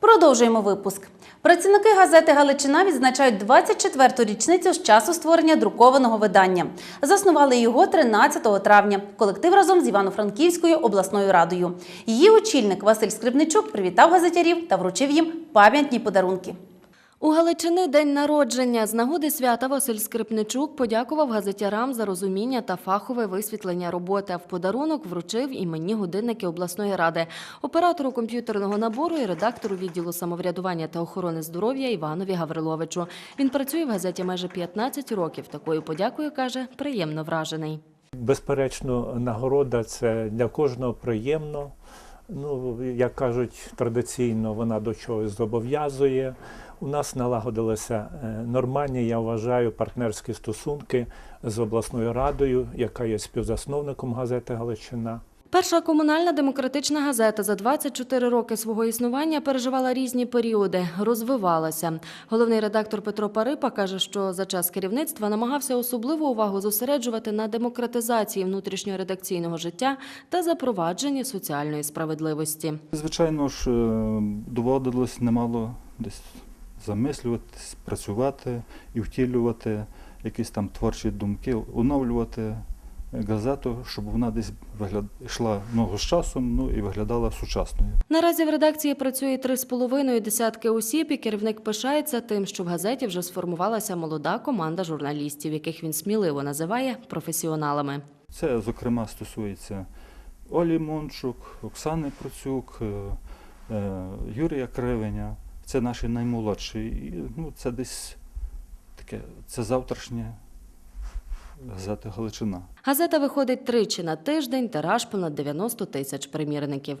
Продовжуємо випуск. Працівники газети Галичина відзначають 24-ту річницю з часу створення друкованого видання. Заснували його 13 травня. Колектив разом з Івано-Франківською обласною радою. Її очільник Василь Скрипничук привітав газетярів та вручив їм пам'ятні подарунки. У Галичини день народження. З нагоди свята Василь Скрипничук подякував газетярам за розуміння та фахове висвітлення роботи. В подарунок вручив іменні годинники обласної ради, оператору комп'ютерного набору і редактору відділу самоврядування та охорони здоров'я Іванові Гавриловичу. Він працює в газеті майже 15 років. Такою подякою каже, приємно вражений. Безперечно, нагорода це для кожного приємно. Ну, як кажуть, традиційно вона до чогось зобов'язує. У нас налагодилися е, нормальні, я вважаю, партнерські стосунки з обласною радою, яка є співзасновником газети Галичина. Перша комунальна демократична газета за 24 роки свого існування переживала різні періоди, розвивалася. Головний редактор Петро Парипа каже, що за час керівництва намагався особливу увагу зосереджувати на демократизації внутрішнього редакційного життя та запровадженні соціальної справедливості. Звичайно ж, е, доводилось немало десь замислюватись, працювати і втілювати якісь там творчі думки, оновлювати газету, щоб вона десь вигляд... йшла ногу з часом ну, і виглядала сучасною. Наразі в редакції працює три з половиною десятки осіб, і керівник пишається тим, що в газеті вже сформувалася молода команда журналістів, яких він сміливо називає професіоналами. Це, зокрема, стосується Олі Мончук, Оксани Процюк, е, е, Юрія Кривеня. Це наші наймолодші. І, ну, це десь таке, це завтрашнє газета Галичина. Газета виходить тричі на тиждень, тираж понад 90 тисяч примірників.